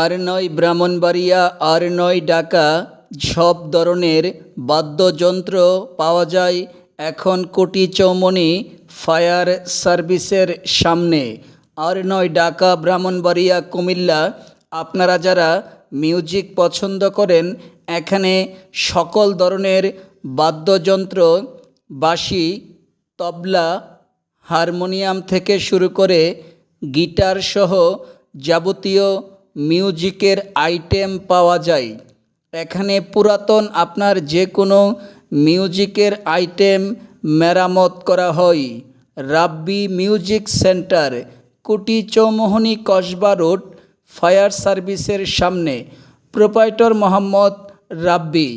আর নয় ব্রাহ্মণবাড়িয়া, আর নয় ডাকা সব ধরনের বাদ্যযন্ত্র পাওয়া যায় এখন কোটি চৌমনি ফায়ার সার্ভিসের সামনে। আর নয় ডাকা ব্রাহ্মণবাড়িয়া, কুমিল্লা, আপনারা যারা মিউজিক পছন্দ করেন, এখানে সকল ধরনের বাদ্যযন্ত্র, বাঁশি, তবলা, হারমোনিয়াম থেকে শুরু করে গিটার সহ যাবতীয় মিউজিকের আইটেম পাওয়া যায়। এখানে পুরাতন আপনার যে কোনো মিউজিকের আইটেম মেরামত করা হয়। রাব্বি মিউজিক সেন্টার, কুটি চৌমোহনী কসবা রোড, ফায়ার সার্ভিসের সামনে। প্রোপাইটর মোহাম্মদ রাব্বি,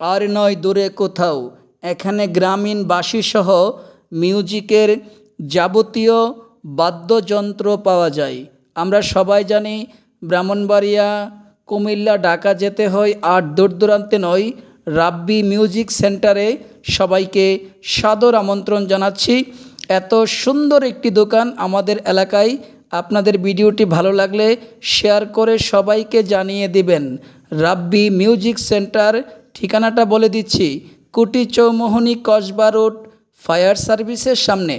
আর নয় দূরে কোথাও। এখানে গ্রামীণ বাঁশিসহ মিউজিকের যাবতীয় বাদ্যযন্ত্র পাওয়া যায়। আমরা সবাই জানি ব্রাহ্মণবাড়িয়া, কুমিল্লা, ঢাকা যেতে হয় আর দূর দূরান্তে নয়, রাব্বি মিউজিক সেন্টারে সবাইকে সাদর আমন্ত্রণ জানাচ্ছি। এত সুন্দর একটি দোকান আমাদের এলাকায়। আপনাদের ভিডিওটি ভালো লাগলে শেয়ার করে সবাইকে জানিয়ে দিবেন। রাব্বি মিউজিক সেন্টার, ঠিকানাটা বলে দিচ্ছি কুটি চৌমোহনী কসবা রোড, ফায়ার সার্ভিসের সামনে।